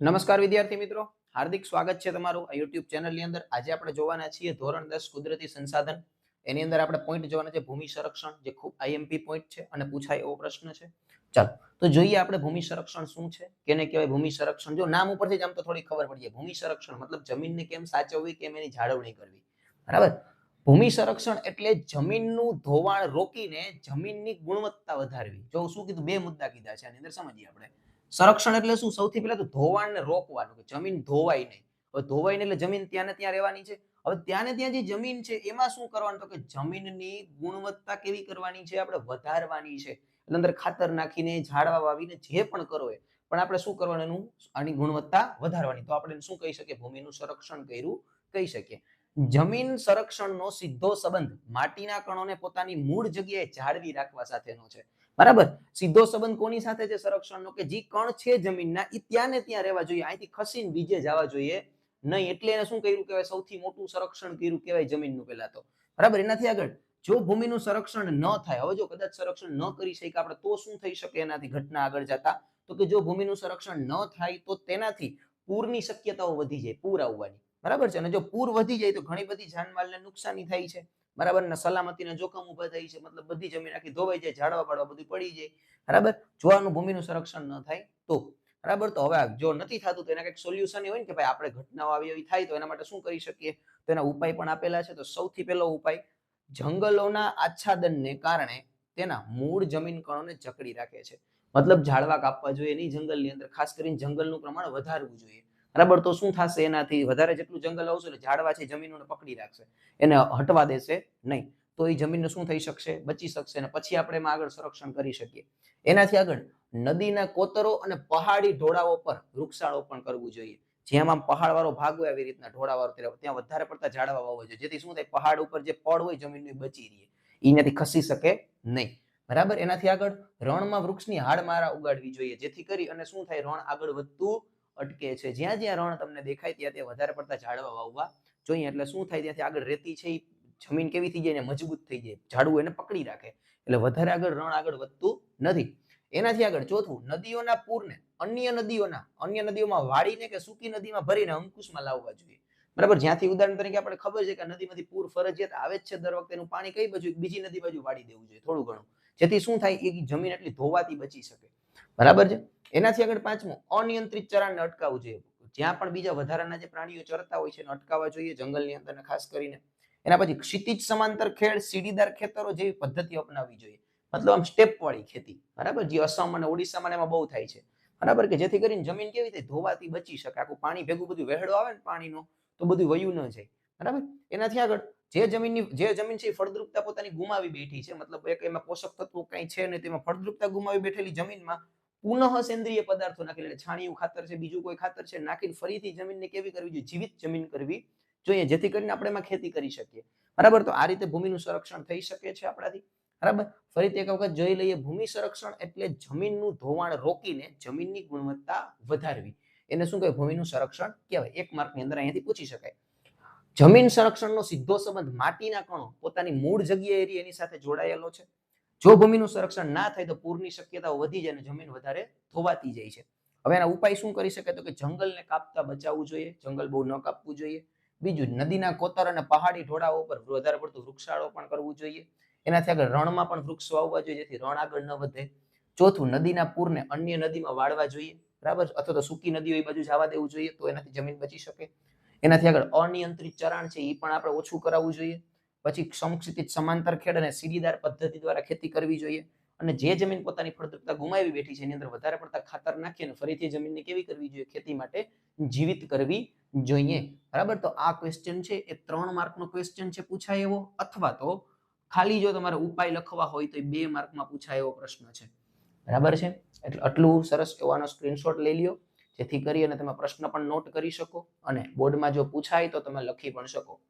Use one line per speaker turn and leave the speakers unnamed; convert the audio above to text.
નમસ્કાર વિદ્યાર્થી મિત્રો. હાર્દિક સ્વાગત છે તમારું આ યુટ્યુબ ચેનલની અંદર. આજે આપણે જોવાના છીએ ધોરણ દસ કુદરતી સંસાધન. એની અંદર આપણે પોઈન્ટ જોવાના છે ભૂમિ સંરક્ષણ, જે ખૂબ આઈએમપી પોઈન્ટ છે અને પૂછાય એવો પ્રશ્ન છે. ચાલો, તો જોઈએ આપણે ભૂમિ સંરક્ષણ શું છે, કેને કહેવાય ભૂમિ સંરક્ષણ. જો નામ ઉપરથી જ આમ તો થોડી ખબર પડી જાય ભૂમિ સંરક્ષણ મતલબ જમીનને કેમ સાચવવી, કેમ એની જાળવણી કરવી. બરાબર? ભૂમિ સંરક્ષણ એટલે જમીનનું ધોવાણ રોકીને જમીનની ગુણવત્તા વધારવી. જો શું કીધું? બે મુદ્દા કીધા છે. આની અંદર સમજીએ આપણે. સંરક્ષણ એટલે શું? સૌથી પહેલા તો ધોવાણને રોકવાનું, કે જમીન ધોવાય નહીં. હવે ધોવાય એટલે જમીન ત્યાં ને ત્યાં રહેવાની છે. હવે ત્યાં ને ત્યાં જે જમીન છે, એમાં શું કરવાનું? તો કે જમીનની ગુણવત્તા કેવી કરવાની છે? આપણે વધારવાની છે. એટલે અંદર ખાતર નાખીને, ઝાડવા વાવીને જે પણ કરો એ પણ આપણે શું કરવાનું? એનું આની ગુણવત્તા વધારવાની. તો આપણે શું કહી શકીએ? ભૂમિનું સંરક્ષણ કર્યું, કહી શકીએ. જમીન સંરક્ષણનો સીધો સંબંધ માટીના કણોને પોતાની મૂળ જગ્યાએ જાળવી રાખવા સાથેનો છે. બરાબર? સીધો સંબંધ કોની સાથે છે સંરક્ષણનો? કે જે કણ છે જમીનના એ ત્યાં ને ત્યાં રહેવા જોઈએ. અહીંથી ખસીને બીજે જવા જોઈએ. નહીં, એટલે એને શું કર્યું કહેવાય? સૌથી મોટું સંરક્ષણ કર્યું કહેવાય જમીનનું પહેલા તો. બરાબર? એનાથી આગળ, જો ભૂમિનું સંરક્ષણ ન થાય, હવે જો કદાચ સંરક્ષણ ન કરી શકીએ આપણે, તો શું થઈ શકે એનાથી ઘટના આગળ જતા? તો કે જો ભૂમિનું સંરક્ષણ ન થાય, તો તેનાથી પૂરની શક્યતાઓ વધી જાય, પૂર આવવાની. બરાબર છે? અને જો પૂર વધી જાય તો ઘણી બધી જાનમાલને નુકસાની થાય છે. બરાબર? ને સલામતીના જોખમ ઊભા થાય છે. મતલબ બધી જમીન આખી ધોવાઈ જાય, ઝાડવા પાડવા બધું પડી જાય. બરાબર? જોવાનું ભૂમિનું સંરક્ષણ ન થાય તો. બરાબર? તો હવે જો નથી થતું તો એના કંઈક સોલ્યુશન હોય ને કે ભાઈ આપણે ઘટનાઓ આવી એવી થાય તો એના માટે શું કરી શકીએ? તો એના ઉપાય પણ આપેલા છે. તો સૌથી પહેલો ઉપાય, જંગલોના આચ્છાદનને કારણે તેના મૂળ જમીન કણોને જકડી રાખે છે. મતલબ ઝાડવા કાપવા જોઈએ નહીં જંગલની અંદર. ખાસ કરીને જંગલનું પ્રમાણ વધારવું જોઈએ. બરાબર? તો શું થશે? એનાથી વધારે જેટલું જંગલ આવશે એટલે ઝાડવા છે, જમીનોને પકડી રાખશે. એને હટવા દેશે નહીં. તો એ જમીનને શું થઈ શકશે? બચી શકશે અને પછી આપણે એમાં આગળ સંરક્ષણ કરી શકીએ. એનાથી આગળ નદીના કોતરો અને પહાડી ઢોળાવો પર વૃક્ષારોપણ કરવું જોઈએ. જેમ આમ પહાડવાળો ભાગ હોય આવી રીતના ઢોળાવાળો ત્યાં વધારે પડતા ઝાડવા વાવવા જોઈએ. જેથી શું થાય? પહાડ ઉપર જે પડ હોય જમીનની બચી રહે. એનાથી ખસી શકે નહીં. બરાબર? એનાથી આગળ રણમાં વૃક્ષની હાડમારા ઉગાડવી જોઈએ. જેથી કરી અને શું થાય? રણ આગળ વધતું અટકે છે. જ્યાં જ્યાં રણ તમને દેખાય, ત્યાં ત્યાં વધારે પડતા ઝાડવા વાવવા જોઈએ. એટલે શું થાય? ત્યાંથી આગળ રેતી છે જમીન કેવી થઈ જાય ને મજબૂત થઈ જાય. ઝાડવું એને પકડી રાખે. એટલે વધારે આગળ રણ આગળ વધતું નથી. એનાથી આગળ ચોથું, નદીઓના પૂરને અન્ય નદીઓના, અન્ય નદીઓમાં વાળીને કે સૂકી નદીમાં ભરીને અંકુશમાં લાવવા જોઈએ. બરાબર? જ્યાંથી ઉદાહરણ તરીકે આપણે ખબર છે કે નદીમાંથી પૂર ફરજિયાત આવે જ છે દર વખતે એનું પાણી કઈ બાજુ, બીજી નદી બાજુ વાળી દેવું જોઈએ થોડું ઘણું. જેથી શું થાય? એ જમીન એટલી ધોવાથી બચી શકે. બરાબર છે? એનાથી આગળ પાંચમું, અનિયંત્રિત ચરાણને અટકાવવું જોઈએ. જ્યાં પણ બીજા વધારાના જે પ્રાણીઓ ચરતા હોય છે એને અટકાવવા જોઈએ જંગલની અંદર ખાસ કરીને. એના પછી ક્ષિતિજ સમાંતર ખેડ, સીડીદાર ખેતરો જેવી પદ્ધતિ અપનાવવી જોઈએ. મતલબ આમ સ્ટેપ વાળી ખેતી, બરાબર? જે અસમ અને ઓડિશામાં એમાં બહુ થાય છે. બરાબર કે જેથી કરીને જમીન કેવી રીતે ધોવાથી બચી શકે? આખું પાણી ભેગું બધું વહેડો આવે ને પાણીનો, તો બધું વયું ન જાય. બરાબર? એનાથી આગળ જે જમીનની, જે જમીન છે એ ફળદ્રુપતા પોતાની ગુમાવી બેઠી છે. મતલબ એક એમાં પોષક તત્વો કઈ છે નહીં, તેમાં ફળદ્રુપતા ગુમાવી બેઠેલી જમીનમાં પુનઃ સેન્દ્રિય પદાર્થો નાખી એટલે છાણિયું ખાતર છે, બીજું કોઈ ખાતર છે, નાખીને ફરીથી જમીનને કેવી કરવી જોઈએ? જીવિત જમીન કરવી જોઈએ, જેથી કરીને આપણે એમાં ખેતી કરી શકીએ. બરાબર? તો આ રીતે ભૂમિનું સંરક્ષણ થઈ શકે છે આપણાથી. બરાબર? ફરીથી એક વખત જોઈ લઈએ, ભૂમિ સંરક્ષણ એટલે જમીનનું ધોવાણ રોકીને જમીનની ગુણવત્તા વધારવી. એને શું કહેવાય? ભૂમિનું સંરક્ષણ કહેવાય. એક માર્કની અંદર અહીંયાથી પૂછી શકાય. જમીન સંરક્ષણનો સીધો સંબંધ માટીના કણો, પોતાની મૂળ જગ્યાએ એની સાથે જોડાયેલો છે? જો ભૂમિનું સંરક્ષણ ના થાય તો પૂરની શક્યતાઓ વધી જાય અને જમીન વધારે ધોવાતી જાય છે. હવે એના ઉપાય શું કરી શકે તો કે જંગલને કાપતા બચાવવું જોઈએ, જંગલ બહુ ન કાપવું જોઈએ. બીજું, નદીના કોતર અને પહાડી ઢોળાવો પર વધારે પડતું વૃક્ષારોપણ કરવું જોઈએ. એનાથી આગળ રણમાં પણ વૃક્ષ વાવવા જોઈએ, જેથી રણ આગળ ન વધે. ચોથું, નદીના પૂરને અન્ય નદીમાં વાળવા જોઈએ, બરાબર? અથવા તો સૂકી નદીઓ એ બાજુ જવા દેવું જોઈએ તો એનાથી જમીન બચી શકે. એનાથી આગળ અનિયંત્રિત ચરાણ છે એ પણ આપણે ઓછું કરાવવું જોઈએ. પછી સમક્ષિતિજ સમાંતર ખેડ અને સીડીદાર પદ્ધતિ દ્વારા ખેતી કરવી જોઈએ. અને જે જમીન પોતાની ફળદ્રુપતા ગુમાવી બેઠી છે, એની અંદર વધારે પડતા ખાતર નાખીને ફરીથી જમીનને કેવી કરવી જોઈએ? ખેતી માટે જીવિત કરવી જોઈએ. બરાબર? તો આ ક્વેશ્ચન છે, એ ત્રણ માર્કનો ક્વેશ્ચન છે, પૂછાય એવો? અથવા તો ખાલી જો તમારે ઉપાય લખવા હોય તો એ બે માર્કમાં પૂછાય એવો પ્રશ્ન છે. બરાબર છે? એટલે આટલું સરસ એવાનો સ્ક્રીનશોટ લઈ લ્યો, જેથી કરી અને તમે પ્રશ્ન પણ નોટ કરી શકો અને બોર્ડમાં જો પૂછાય તો તમે લખી પણ શકો.